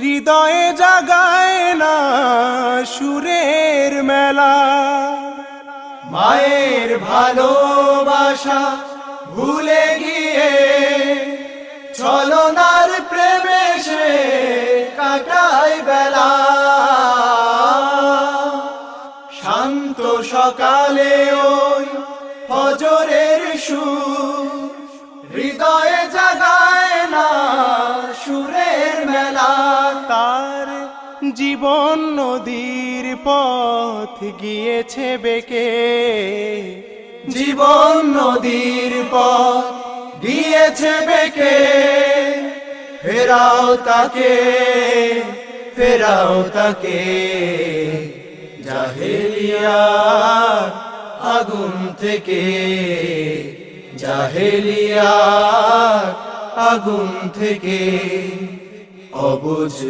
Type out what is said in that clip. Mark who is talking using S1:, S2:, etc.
S1: হৃদয়ে জাগায় না সুরের মেলা।
S2: মায়ের ভালোবাসা ভুলে গিয়ে চলনার প্রেমে সে কাটায় বেলা। শান্ত সকালে ওই ফজরের সুর
S1: জীবন নদীর পথ গিয়েছে বেকে।
S2: জীবন নদীর পথ গিয়েছে বেকে। ফেরাও তাকে ফেরাও তাকে। জাহেলিয়া আগুন থেকে, জাহেলিয়া আগুন থেকে। অবুঝ